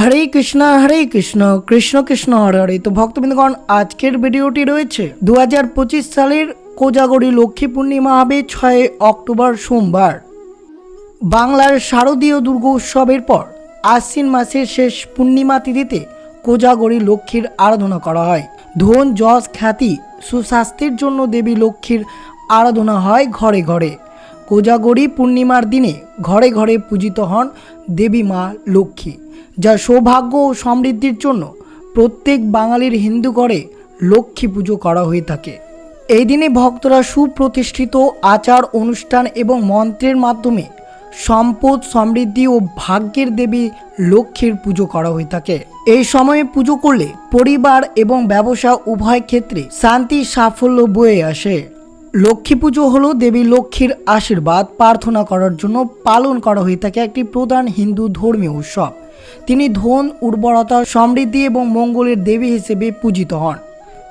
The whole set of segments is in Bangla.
হরে কৃষ্ণ হরে কৃষ্ণ কৃষ্ণ কৃষ্ণ, হরে হরে। তো ভক্তবৃন্দগণ, আজকের ভিডিওটি রয়েছে দু হাজার পঁচিশ সালের কোজাগরী লক্ষ্মী পূর্ণিমা হবে ছয় অক্টোবর সোমবার। বাংলার শারদীয় দুর্গা উৎসবের পর আশ্বিন মাসের শেষ পূর্ণিমা তিথিতে কোজাগরী লক্ষ্মীর আরাধনা করা হয়। ধন, যশ, খ্যাতি, সুস্বাস্থ্যের জন্য দেবী লক্ষ্মীর আরাধনা হয় ঘরে ঘরে। কোজাগরী পূর্ণিমার দিনে ঘরে ঘরে পূজিত হন দেবী মা লক্ষ্মী। যা সৌভাগ্য ও সমৃদ্ধির জন্য প্রত্যেক বাঙালির হিন্দু ঘরে লক্ষ্মী পুজো করা হয়ে থাকে। এই দিনে ভক্তরা সুপ্রতিষ্ঠিত আচার অনুষ্ঠান এবং মন্ত্রের মাধ্যমে সম্পদ, সমৃদ্ধি ও ভাগ্যের দেবী লক্ষ্মীর পুজো করা হয়ে থাকে। এই সময়ে পুজো করলে পরিবার এবং ব্যবসা উভয় ক্ষেত্রে শান্তি, সাফল্য বয়ে আসে। লক্ষ্মী পুজো হলো দেবী লক্ষ্মীর আশীর্বাদ, প্রার্থনা করার জন্য পালন করা হয়ে থাকে একটি প্রধান হিন্দু ধর্মীয় উৎসব। তিনি ধন, উর্বরতা, সমৃদ্ধি এবং মঙ্গলের দেবী হিসেবে পূজিত হন।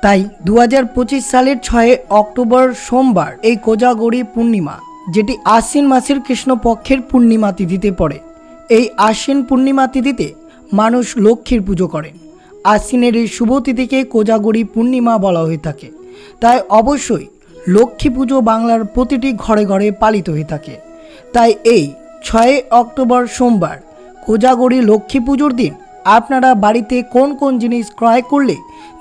তাই দু হাজার পঁচিশ সালের ছয় অক্টোবর সোমবার এই কোজাগরি পূর্ণিমা, যেটি আশ্বিন মাসের কৃষ্ণপক্ষের পূর্ণিমা তিথিতে পড়ে, এই আশ্বিন পূর্ণিমা তিথিতে মানুষ লক্ষ্মীর পুজো করেন। আশ্বিনের এই শুভ তিথিকে কোজাগরি পূর্ণিমা বলা হয়ে থাকে। তাই অবশ্যই লক্ষ্মী পুজো বাংলার প্রতিটি ঘরে ঘরে পালিত হয়ে থাকে। তাই এই ছয় অক্টোবর সোমবার কোজাগরি লক্ষ্মী পুজোর দিন আপনারা বাড়িতে কোন কোন জিনিস ক্রয় করলে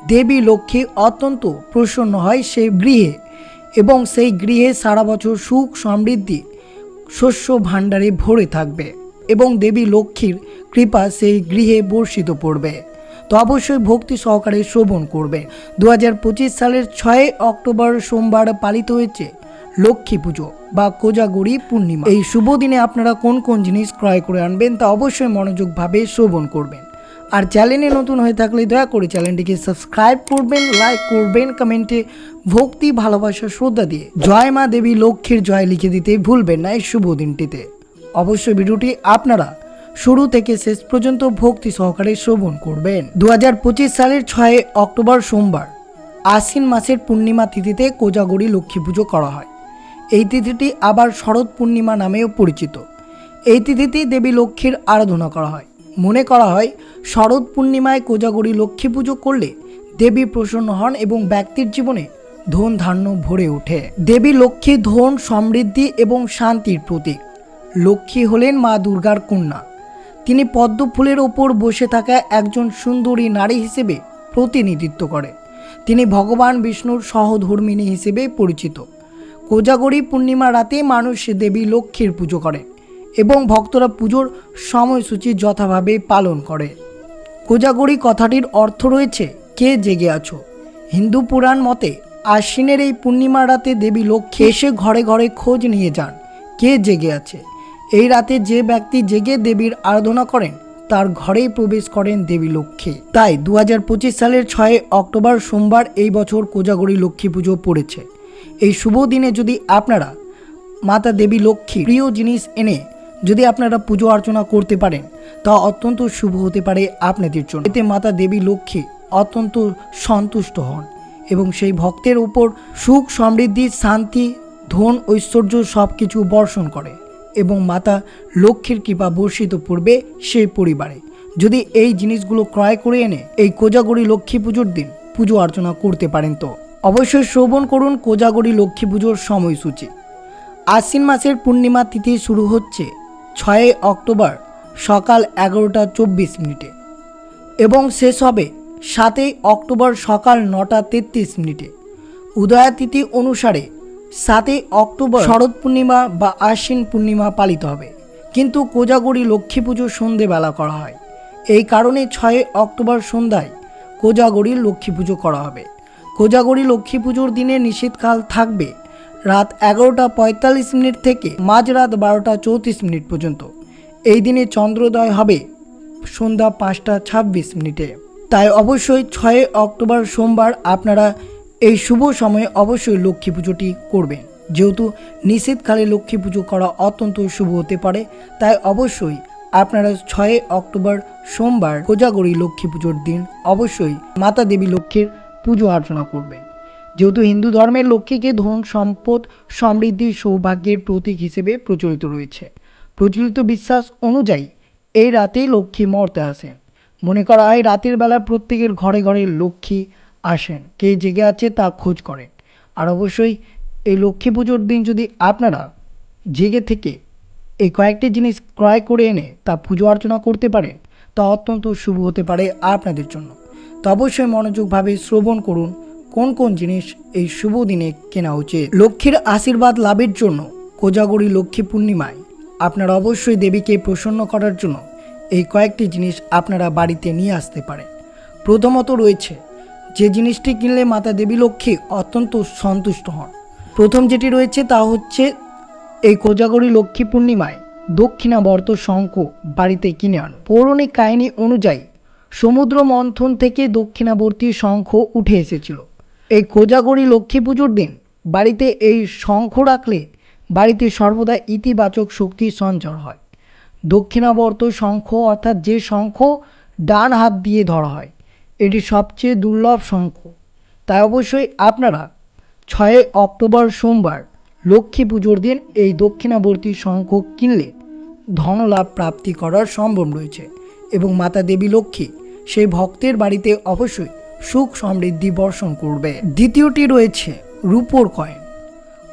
দেবী লক্ষ্মী অত্যন্ত প্রসন্ন হয় সেই গৃহে এবং সেই গৃহে সারা বছর সুখ সমৃদ্ধি, শস্য ভাণ্ডারে ভরে থাকবে এবং দেবী লক্ষ্মীর কৃপা সেই গৃহে বর্ষিত পড়বে। তো অবশ্যই ভক্তি সহকারে শ্রবণ করবে দু হাজার পঁচিশ সালের ছয় অক্টোবর সোমবার পালিত হয়েছে লক্ষ্মী পুজো বা কোজাগরি পূর্ণিমা। এই শুভ দিনে আপনারা কোন কোন জিনিস ক্রয় করে আনবেন তা অবশ্যই মনোযোগভাবে শ্রবণ করবেন। আর চ্যানেলে নতুন হয়ে থাকলে দয়া করে চ্যানেলটিকে সাবস্ক্রাইব করবেন, লাইক করবেন, কমেন্টে ভক্তি, ভালোবাসা, শ্রদ্ধা দিয়ে জয় মা দেবী লক্ষ্মীর জয় লিখে দিতে ভুলবেন না এই শুভ দিনটিতে। অবশ্যই ভিডিওটি আপনারা শুরু থেকে শেষ পর্যন্ত ভক্তি সহকারে শ্রবণ করবেন। দু পঁচিশ সালের ছয় অক্টোবর সোমবার আশ্বিন মাসের পূর্ণিমা তিথিতে কোজাগরি লক্ষ্মী পুজো করা হয়। এই তিথিটি আবার শরৎ পূর্ণিমা নামেও পরিচিত। এই তিথিতে দেবী লক্ষ্মীর আরাধনা করা হয়। মনে করা হয়, শরৎ পূর্ণিমায় কোজাগরি লক্ষ্মী পুজো করলে দেবী প্রসন্ন হন এবং ব্যক্তির জীবনে ধন ধান্য ভরে ওঠে। দেবী লক্ষ্মী ধন, সমৃদ্ধি এবং শান্তির প্রতীক। লক্ষ্মী হলেন মা দুর্গার কন্যা। তিনি পদ্ম ফুলের ওপর বসে থাকা একজন সুন্দরী নারী হিসেবে প্রতিনিধিত্ব করে। তিনি ভগবান বিষ্ণুর সহধর্মিনী হিসেবে পরিচিত। কোজাগরি পূর্ণিমা রাতে মানুষ দেবী লক্ষ্মীর পুজো করে এবং ভক্তরা পুজোর সময়সূচি যথাভাবে পালন করে। কোজাগরি কথাটির অর্থ রয়েছে, কে জেগে আছো? হিন্দু পুরাণ মতে, আশ্বিনের এই পূর্ণিমা রাতে দেবী লক্ষ্মী এসে ঘরে ঘরে খোঁজ নিয়ে যান, কে জেগে আছে? এই রাতে যে ব্যক্তি জেগে দেবীর আরাধনা করেন, তার ঘরেই প্রবেশ করেন দেবী লক্ষ্মী। তাই দু হাজার পঁচিশ সালের ছয় অক্টোবর সোমবার এই বছর কোজাগরি লক্ষ্মী পুজো পড়েছে। এই শুভ দিনে যদি আপনারা মাতা দেবী লক্ষ্মী প্রিয় জিনিস এনে যদি আপনারা পুজো অর্চনা করতে পারেন, তা অত্যন্ত শুভ হতে পারে আপনাদের জন্য। এতে মাতা দেবী লক্ষ্মী অত্যন্ত সন্তুষ্ট হন এবং সেই ভক্তের উপর সুখ, সমৃদ্ধি, শান্তি, ধন, ঐশ্বর্য সব কিছু বর্ষণ করে এবং মাতা লক্ষ্মীর কৃপা বর্ষিত পড়বে সেই পরিবারে। যদি এই জিনিসগুলো ক্রয় করে এনে এই কোজাগরি লক্ষ্মী পুজোর দিন পুজো অর্চনা করতে পারেন তো। অবশ্যই শ্রবণ করুন কোজাগরি লক্ষ্মী পুজোর সময়সূচি। আশ্বিন মাসের পূর্ণিমা তিথি শুরু হচ্ছে ছয় অক্টোবর সকাল এগারোটা চব্বিশ মিনিটে এবং শেষ হবে সাতই অক্টোবর সকাল নটা তেত্রিশ মিনিটে। উদয়াতিথি অনুসারে সাতই অক্টোবর শরৎ পূর্ণিমা বা আশ্বিন পূর্ণিমা পালিত হবে। কিন্তু কোজাগরি লক্ষ্মী পুজো সন্ধেবেলা করা হয়। এই কারণে ছয় অক্টোবর সন্ধ্যায় কোজাগরি লক্ষ্মী পুজো করা হবে। কোজাগরি লক্ষ্মী পুজোর দিনে নিষেধকাল থাকবে। রাত এগারোটা পঁয়তাল্লিশ মিনিট থেকে মাঝরাত বারোটা চৌত্রিশ মিনিট পর্যন্ত। এই দিনে চন্দ্রোদয় হবে সন্ধ্যা পাঁচটা ছাব্বিশ মিনিটে। তাই অবশ্যই ছয় অক্টোবর সোমবার আপনারা এই শুভ সময়ে অবশ্যই লক্ষ্মী পুজোটি করবেন। যেহেতু নিষেধকালে লক্ষ্মী পুজো করা অত্যন্ত শুভ হতে পারে, তাই অবশ্যই আপনারা ছয় অক্টোবর সোমবার কোজাগরি লক্ষ্মী পুজোর দিন অবশ্যই মাতা দেবী লক্ষ্মীর পুজো অর্চনা করবেন যেহেতু হিন্দু ধর্মের লক্ষ্মীকে ধন, সম্পদ, সমৃদ্ধি, সৌভাগ্যের প্রতীক হিসেবে প্রচলিত রয়েছে। প্রচলিত বিশ্বাস অনুযায়ী এই রাতেই লক্ষ্মী মর্তে আসেন। মনে করা হয় রাতের বেলা প্রত্যেকের ঘরে ঘরে লক্ষ্মী আসেন। কে জেগে আছে তা খোঁজ করেন। আর অবশ্যই এই লক্ষ্মী পুজোর দিন যদি আপনারা জেগে থেকে এই কয়েকটি জিনিস ক্রয় করে এনে তা পুজো অর্চনা করতে পারেন, তা অত্যন্ত শুভ হতে পারে আপনাদের জন্য। তো অবশ্যই মনোযোগভাবে শ্রবণ করুন কোন কোন জিনিস এই শুভ দিনে কেনা উচিত। লক্ষ্মীর আশীর্বাদ লাভের জন্য কোজাগরি লক্ষ্মী পূর্ণিমায় আপনারা অবশ্যই দেবীকে প্রসন্ন করার জন্য এই কয়েকটি জিনিস আপনারা বাড়িতে নিয়ে আসতে পারেন। প্রথমত রয়েছে, যে জিনিসটি কিনলে মাতা দেবী লক্ষ্মী অত্যন্ত সন্তুষ্ট হন। প্রথম যেটি রয়েছে তা হচ্ছে এই কোজাগরি লক্ষ্মী পূর্ণিমায় দক্ষিণাবর্ত শঙ্খ বাড়িতে কিনে আন পৌরাণিক কাহিনী অনুযায়ী সমুদ্র মন্থন থেকে দক্ষিণাবর্তী শঙ্খ উঠে এসেছিল। এই কোজাগরি লক্ষ্মী পুজোর দিন বাড়িতে এই শঙ্খ রাখলে বাড়িতে সর্বদা ইতিবাচক শক্তির সঞ্চার হয়। দক্ষিণাবর্ত শঙ্খ অর্থাৎ যে শঙ্খ ডান হাত দিয়ে ধরা হয়, এটি সবচেয়ে দুর্লভ শঙ্খ। তাই অবশ্যই আপনারা ছয় অক্টোবর সোমবার লক্ষ্মী পুজোর দিন এই দক্ষিণাবর্তী শঙ্খ কিনলে ধনলাভ প্রাপ্তি করার সম্ভব রয়েছে। এবং মাতা দেবী লক্ষ্মী সেই ভক্তের বাড়িতে অবশ্যই সুখ সমৃদ্ধি বর্ষণ করবে। দ্বিতীয়টি রয়েছে রূপোর কয়েন।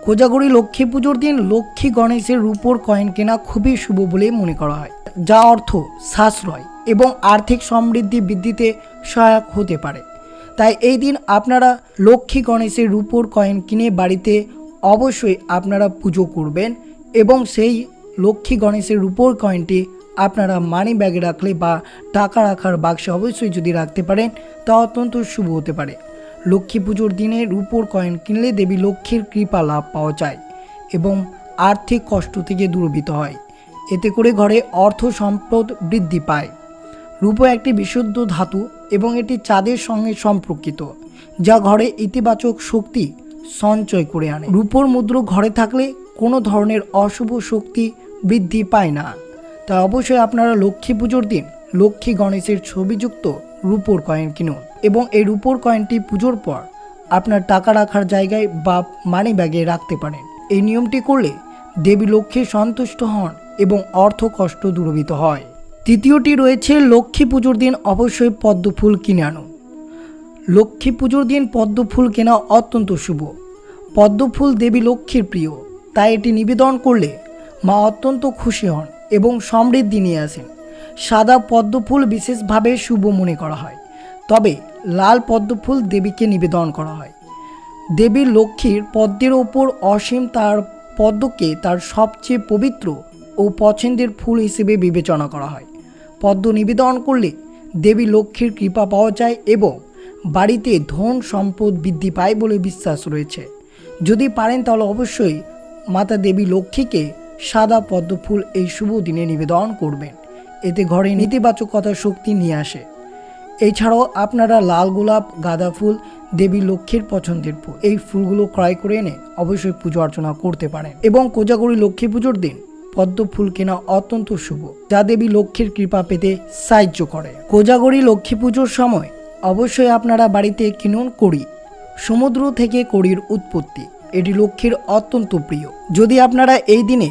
কোজাগরি লক্ষ্মী পুজোর দিন লক্ষ্মী গণেশের রূপোর কয়েন কেনা খুবই শুভ বলে মনে করা হয় যা অর্থ সাশ্রয় এবং আর্থিক সমৃদ্ধি বৃদ্ধিতে সহায়ক হতে পারে। তাই এই দিন আপনারা লক্ষ্মী গণেশের রূপোর কয়েন কিনে বাড়িতে অবশ্যই আপনারা পুজো করবেন এবং সেই লক্ষ্মী গণেশের রূপোর কয়েনটি আপনারা মানি ব্যাগে রাখলে বা টাকা রাখার বাক্সে অবশ্যই যদি রাখতে পারেন, তা অত্যন্ত শুভ হতে পারে। লক্ষ্মী পুজোর দিনে রূপোর কয়েন কিনলে দেবী লক্ষ্মীর কৃপা লাভ পাওয়া যায় এবং আর্থিক কষ্ট থেকে দূরভীত হয়। এতে করে ঘরে অর্থ সম্পদ বৃদ্ধি পায়। রূপো একটি বিশুদ্ধ ধাতু এবং এটি চাঁদের সঙ্গে সম্পর্কিত, যা ঘরে ইতিবাচক শক্তি সঞ্চয় করে আনে। রূপোর মুদ্র ঘরে থাকলে কোনো ধরনের অশুভ শক্তি বৃদ্ধি পায় না। তাই অবশ্যই আপনারা লক্ষ্মী পুজোর দিন লক্ষ্মী গণেশের ছবিযুক্ত রূপোর কয়েন কিনুন এবং এই রূপোর কয়েনটি পুজোর পর আপনার টাকা রাখার জায়গায় বা মানি ব্যাগে রাখতে পারেন। এই নিয়মটি করলে দেবী লক্ষ্মী সন্তুষ্ট হন এবং অর্থ কষ্ট দূরভীত হয়। তৃতীয়টি রয়েছে লক্ষ্মী পুজোর দিন অবশ্যই পদ্ম ফুল কিনে আনুন লক্ষ্মী পুজোর দিন পদ্ম ফুল কেনা অত্যন্ত শুভ। পদ্ম ফুল দেবী লক্ষ্মীর প্রিয়, তাই এটি নিবেদন করলে মা অত্যন্ত খুশি হন। এবং সমৃদ্ধি নিয়ে আসেন। সাদা পদ্মফুল বিশেষভাবে শুভ মনে করা হয়। তবে লাল পদ্মফুল দেবীকে নিবেদন করা হয়। দেবী লক্ষ্মীর পদ্মের ওপর অসীম তার পদ্মকে তার সবচেয়ে পবিত্র ও পছন্দের ফুল হিসেবে বিবেচনা করা হয়। পদ্ম নিবেদন করলে দেবী লক্ষ্মীর কৃপা পাওয়া যায় এবং বাড়িতে ধন সম্পদ বৃদ্ধি পায় বলে বিশ্বাস রয়েছে। যদি পারেন তাহলে অবশ্যই মাতা দেবী লক্ষ্মীকে সাদা পদ্ম ফুল এই শুভ দিনে নিবেদন করবেন। এতে ঘরে নেতিবাচকতার শক্তি নিয়ে আসে। এছাড়াও আপনারা লাল গোলাপ, গাঁদা ফুল, দেবী লক্ষ্মীর পছন্দের ফুল এই ফুলগুলো ক্রয় করে এনে অবশ্যই পুজো অর্চনা করতে পারেন। এবং কোজাগরি লক্ষ্মী পুজোর দিন পদ্ম ফুল কেনা অত্যন্ত শুভ, যা দেবী লক্ষ্মীর কৃপা পেতে সাহায্য করে। কোজাগরি লক্ষ্মী পুজোর সময় অবশ্যই আপনারা বাড়িতে কিনুন কড়ি, সমুদ্র থেকে কড়ির উৎপত্তি। এটি লক্ষ্মীর অত্যন্ত প্রিয়। যদি আপনারা এই দিনে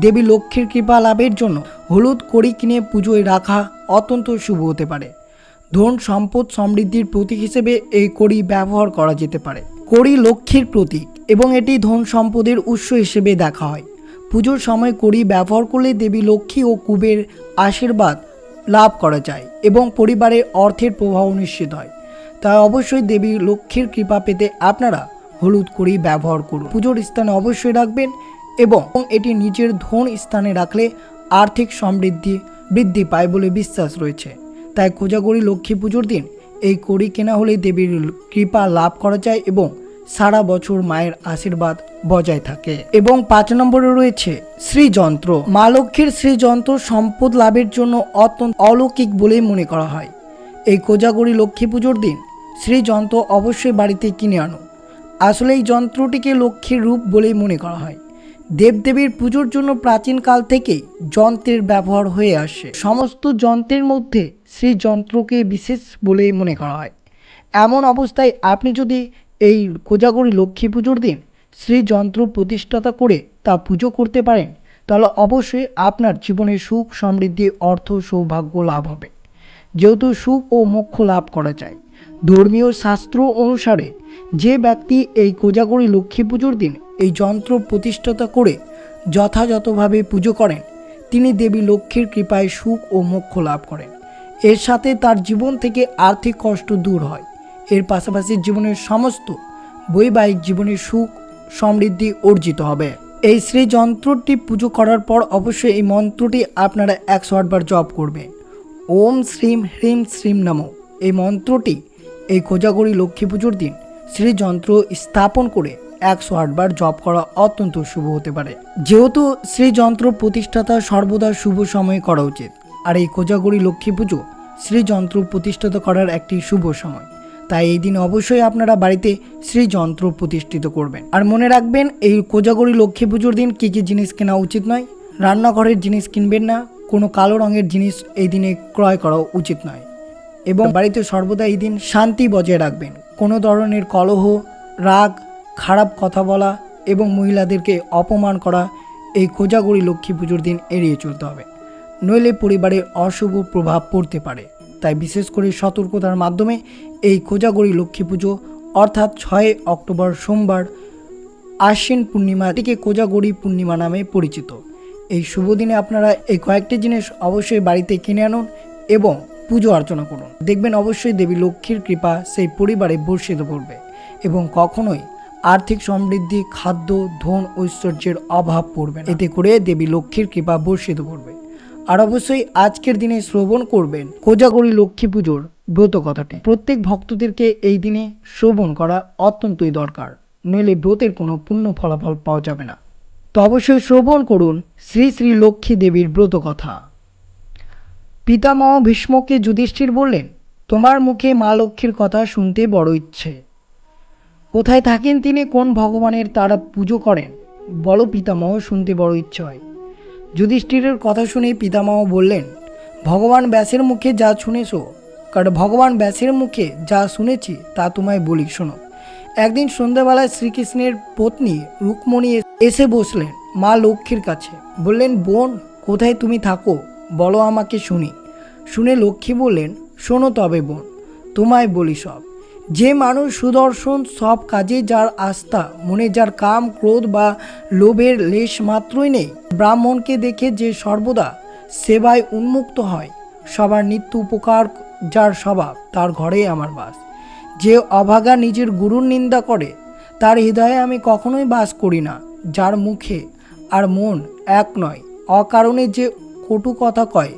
দেবী লক্ষ্মীর কৃপা লাভের জন্য হলুদ কড়ি কিনে পুজোয় রাখা অত্যন্ত শুভ হতে পারে। ধন সম্পদ সমৃদ্ধির প্রতীক হিসেবে এই কড়ি ব্যবহার করা যেতে পারে। কড়ি লক্ষ্মীর প্রতীক এবং এটি ধন সম্পদের উৎস হিসেবে দেখা হয়। পুজোর সময় কড়ি ব্যবহার করলে দেবী লক্ষ্মী ও কুবের আশীর্বাদ লাভ করা যায় এবং পরিবারে অর্থের প্রবাহ নিশ্চিত হয়। তাই অবশ্যই দেবী লক্ষ্মীর কৃপা পেতে আপনারা হলুদ কড়ি ব্যবহার করুন। পুজোর স্থানে অবশ্যই রাখবেন এবং এটি নিজের ধন স্থানে রাখলে আর্থিক সমৃদ্ধি বৃদ্ধি পায় বলে বিশ্বাস রয়েছে। তাই কোজাগরি লক্ষ্মী পুজোর দিন এই কড়ি কেনা হলে দেবীর কৃপা লাভ করা যায় এবং সারা বছর মায়ের আশীর্বাদ বজায় থাকে। এবং পাঁচ নম্বরে রয়েছে শ্রীযন্ত্র। মা লক্ষ্মীর শ্রীযন্ত্র সম্পদ লাভের জন্য অত্যন্ত অলৌকিক বলেই মনে করা হয়। এই কোজাগরি লক্ষ্মী পুজোর দিন শ্রীযন্ত্র অবশ্যই বাড়িতে কিনে আনো। আসলে এই যন্ত্রটিকে লক্ষ্মীর রূপ বলেই মনে করা হয়। দেবদেবীর পুজোর জন্য প্রাচীনকাল থেকে যন্ত্রের ব্যবহার হয়ে আসে। সমস্ত যন্ত্রের মধ্যে সেই যন্ত্রকে বিশেষ বলে মনে করা হয়। এমন অবস্থায় আপনি যদি এই কোজাগরি লক্ষ্মী পুজোর দিন শ্রী যন্ত্র প্রতিষ্ঠাতা করে তা পুজো করতে পারেন, তাহলে অবশ্যই আপনার জীবনে সুখ সমৃদ্ধি, অর্থ সৌভাগ্য লাভ হবে। যেহেতু সুখ ও মোক্ষ লাভ করা যায়। ধর্মীয় শাস্ত্র অনুসারে যে ব্যক্তি এই কোজাগরী লক্ষ্মী পুজোর দিন এই যন্ত্র প্রতিষ্ঠাতা করে যথাযথভাবে পুজো করেন। তিনি দেবী লক্ষ্মীর কৃপায় সুখ ও মোক্ষ লাভ করেন। এর সাথে তার জীবন থেকে আর্থিক কষ্ট দূর হয়। এর পাশাপাশি জীবনের সমস্ত বৈবাহিক জীবনের সুখ সমৃদ্ধি অর্জিত হবে। এই শ্রী যন্ত্রটি পুজো করার পর অবশ্যই এই মন্ত্রটি আপনারা একশো আটবার জপ করবেন। ওম শ্রীম হ্রিম শ্রীম নমঃ। এই মন্ত্রটি এই কোজাগরী লক্ষ্মী পুজোর দিন শ্রীযন্ত্র স্থাপন করে একশো আটবার জপ করা অত্যন্ত শুভ হতে পারে। যেহেতু শ্রীযন্ত্র প্রতিষ্ঠাতা সর্বদা শুভ সময়ে করা উচিত। আর এই কোজাগরী লক্ষ্মী পুজো শ্রীযন্ত্র প্রতিষ্ঠিত করার একটি শুভ সময়। তাই এই দিন অবশ্যই আপনারা বাড়িতে শ্রীযন্ত্র প্রতিষ্ঠিত করবেন। আর মনে রাখবেন, এই কোজাগরী লক্ষ্মী পুজোর দিন কী কী জিনিস কেনা উচিত নয়? রান্নাঘরের জিনিস কিনবেন না, কোনো কালো রঙের জিনিস এই দিনে ক্রয় করা উচিত নয়। এবং বাড়িতে সর্বদা এই দিন শান্তি বজায় রাখবেন। কোনো ধরনের কলহ, রাগ খারাপ কথা বলা এবং মহিলাদেরকে অপমান করা এই কোজাগরী লক্ষ্মী পুজোর দিন এড়িয়ে চলতে হবে। নইলে পরিবারে অশুভ প্রভাব পড়তে পারে। তাই বিশেষ করে সতর্কতার মাধ্যমে এই কোজাগরী লক্ষ্মী পুজো, অর্থাৎ ছয় অক্টোবর সোমবার আশ্বিন পূর্ণিমা থেকে কোজাগরী পূর্ণিমা নামে পরিচিত। এই শুভ দিনে আপনারা এই কয়েকটি জিনিস অবশ্যই বাড়িতে কিনে আনুন এবং পুজো অর্চনা করুন। দেখবেন অবশ্যই দেবী লক্ষ্মীর কৃপা সেই পরিবারে বর্ষিত করবে এবং কখনোই আর্থিক সমৃদ্ধি, খাদ্য, ধন, ঐশ্বর্যের অভাব পড়বে। এতে করে দেবী লক্ষ্মীর কৃপা বর্ষিত করবে। আর অবশ্যই আজকের দিনে শ্রবণ করবেন কোজাগরী লক্ষ্মী পুজোর ব্রত কথাটি। প্রত্যেক ভক্তদেরকে এই দিনে শ্রবণ করা অত্যন্তই দরকার, নইলে ব্রতের কোনো পূর্ণ ফলাফল পাওয়া যাবে না। তো অবশ্যই শ্রবণ করুন শ্রী শ্রী লক্ষ্মী দেবীর ব্রত কথা। পিতামহ ভীষ্মকে যুধিষ্ঠির বললেন, তোমার মুখে মা লক্ষ্মীর কথা শুনতে বড় ইচ্ছে। কোথায় থাকেন তিনি? কোন ভগবানের তারা পুজো করেন? বলো পিতামহ, শুনতে বড় ইচ্ছে হয় যুধিষ্ঠিরের কথা শুনে পিতামহ বললেন, ভগবান ব্যাসের মুখে যা শুনেছো, কারণ ভগবান ব্যাসের মুখে যা শুনেছি, তা তোমায় বলি, শোনো। একদিন সন্ধ্যাবেলায় শ্রীকৃষ্ণের পত্নী রুক্মণী এসে বসলেন মা লক্ষ্মীর কাছে। বললেন, বোন, কোথায় তুমি থাকো? বলো আমাকে শুনি। শুনে লক্ষ্মী বললেন, শোনো তবে বোন, তোমায় বলি সব। যে মানুষ সুদর্শন সব কাজে যার আস্থা, মনে যার কাম, ক্রোধ বা লোভের লেশ মাত্রই নেই। ব্রাহ্মণকে দেখে যে সর্বদা সেবায় উন্মুক্ত হয়, সবার নিত্য উপকার যার স্বভাব, তার ঘরেই আমার বাস। যে অভাগা নিজের গুরুর নিন্দা করে, তার হৃদয়ে আমি কখনোই বাস করি না, যার মুখে আর মন এক নয়। অকারণে যে কটু কথা কয়,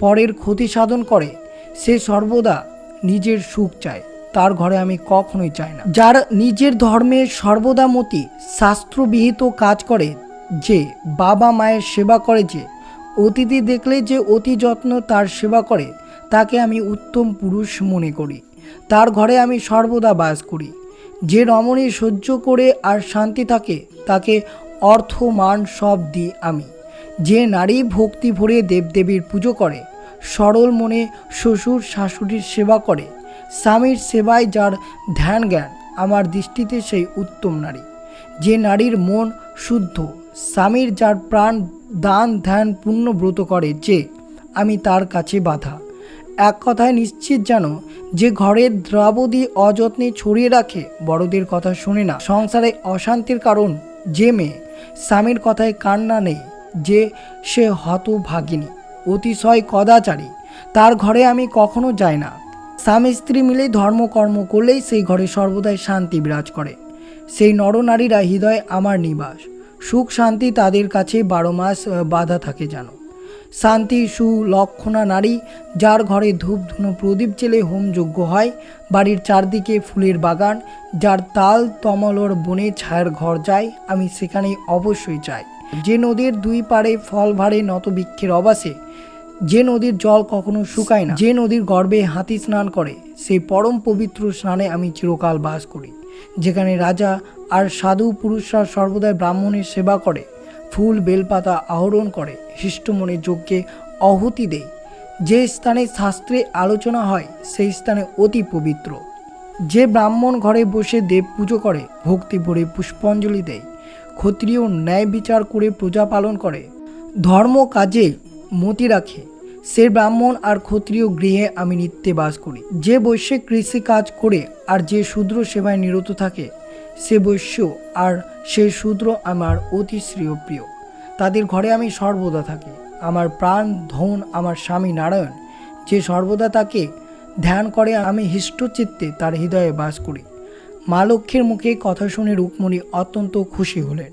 পরের ক্ষতি সাধন করে, সে সর্বদা নিজের সুখ চায়। তার ঘরে আমি কখনোই চাই না। যার নিজের ধর্মে সর্বদা মতি, শাস্ত্রবিহিত কাজ করে যে বাবা মায়ের সেবা করে যে, অতিথি দেখলে যে অতি যত্ন তার সেবা করে, তাকে আমি উত্তম পুরুষ মনে করি। তার ঘরে আমি সর্বদা বাস করি। যে রমণী সহ্য করে আর শান্তি থাকে, তাকে অর্থ, মান সব দিই আমি। যে নারী ভক্তি ভরে দেবদেবীর পুজো করে, সরল মনে শ্বশুর শাশুড়ির সেবা করে স্বামীর সেবায় যার ধ্যান জ্ঞান, আমার দৃষ্টিতে সেই উত্তম নারী। যে নারীর মন শুদ্ধ, স্বামীর যার প্রাণ দান ধ্যান পূর্ণ ব্রত করে যে, আমি তার কাছে বাধা। এক কথায় নিশ্চিত জানো, যে ঘরের দ্রাবদি অযত্নে ছড়িয়ে রাখে, বড়দের কথা শুনে না। সংসারে অশান্তির কারণ, যে মেয়ে, স্বামীর কথায় কান্না নেই, যে সে হতভাগিনী, অতিশয় কদাচারী। তার ঘরে আমি কখনো যাই না। স্বামী স্ত্রী মিলে ধর্মকর্ম করলেই সেই ঘরে সর্বদাই শান্তি বিরাজ করে। সেই নরনারীরা হৃদয় আমার নিবাস। সুখ শান্তি তাদের কাছে বারো মাস বাধা থাকে যেন। শান্তি সুলক্ষণা নারী যার ঘরে ধূপ ধুনো প্রদীপ জেলে হোমযজ্ঞ হয়, বাড়ির চারদিকে ফুলের বাগান, যার তাল তমলর বনে ছায়ার ঘর যায়, আমি সেখানে অবশ্যই চাই যে নদীর দুই পাড়ে ফল ভারে নত বৃক্ষের অবাসে যে নদীর জল কখনো শুকায় না, যে নদীর গর্ভে হাতি স্নান করে, সেই পরম পবিত্র স্নানে আমি চিরকাল বাস করি, যেখানে রাজা আর সাধু পুরুষরা সর্বদাই ব্রাহ্মণের সেবা করে, ফুল বেলপাতা আহরণ করে শিষ্টমণি যজ্ঞে অহুতি দেয়। যে স্থানে শাস্ত্রে আলোচনা হয়, সেই স্থানে অতি পবিত্র। যে ব্রাহ্মণ ঘরে বসে দেব পুজো করে, ভক্তি ভরে পুষ্পাঞ্জলি দেয়, ক্ষত্রিয় ন্যায় বিচার করে প্রজা পালন করে, ধর্ম কাজে মতি রাখে। সে ব্রাহ্মণ আর ক্ষত্রিয় গৃহে আমি নিত্যে বাস করি। যে বৈশ্য কৃষি কাজ করে আর যে শূদ্র সেবায় নিরত থাকে, সে বৈশ্য আর সে শূদ্র আমার অতি শ্রেয় প্রিয়। তাদের ঘরে আমি সর্বদা থাকি। আমার প্রাণ, ধন, আমার স্বামী নারায়ণ, যে সর্বদা তাকে ধ্যান করে, আমি হৃষ্টচিত্তে তার হৃদয়ে বাস করি। মা লক্ষ্মীর মুখে কথা শুনে রুক্মণী অত্যন্ত খুশি হলেন।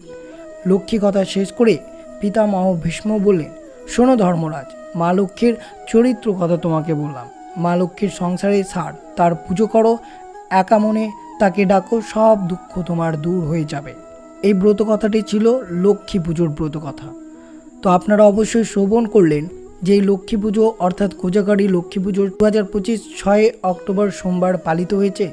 লক্ষ্মী কথা শেষ করে পিতামহ ভীষ্ম বললেন শোনো ধর্মরাজ, মা লক্ষ্মীর চরিত্র কথা তোমাকে বললাম। মা লক্ষ্মীর সংসারে সার, তার পুজো করো, একা মনে তাকে ডাকো, সব দুঃখ তোমার দূর হয়ে যাবে। এই ব্রত কথাটি ছিল লক্ষ্মী পুজোর ব্রত কথা তো আপনারা অবশ্যই শ্রবণ করলেন যে লক্ষ্মী পুজো অর্থাৎ কোজাগাড়ি লক্ষ্মী পুজোর দু হাজার পঁচিশ ছয় অক্টোবর সোমবার পালিত হয়েছে।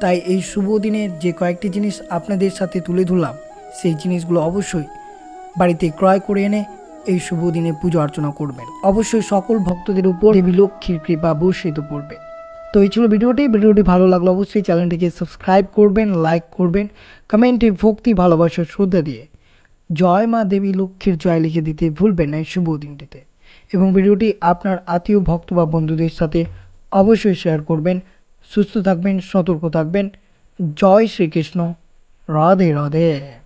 তাই এই শুভ দিনে যে কয়েকটি জিনিস আপনাদের সাথে তুলে ধরলাম, সেই জিনিসগুলো অবশ্যই বাড়িতে ক্রয় করে এনে এই শুভ দিনে পুজো অর্চনা করবেন। অবশ্যই সকল ভক্তদের উপর দেবী লক্ষ্মীর কৃপা বর্ষিত পড়বে। তো এই ছিল ভিডিওটি। ভিডিওটি ভালো লাগল অবশ্যই চ্যানেলটিকে সাবস্ক্রাইব করবেন, লাইক করবেন, কমেন্টে ভক্তি ভালোবাসার শ্রদ্ধা দিয়ে জয় মা দেবী লক্ষ্মীর জয় লিখে দিতে ভুলবেন না এই শুভ দিনটিতে। এবং ভিডিওটি আপনার আত্মীয়, ভক্ত বা বন্ধুদের সাথে অবশ্যই শেয়ার করবেন, সুস্থ থাকবেন, সতর্ক থাকবেন। জয় শ্রীকৃষ্ণ। রাধে রাধে।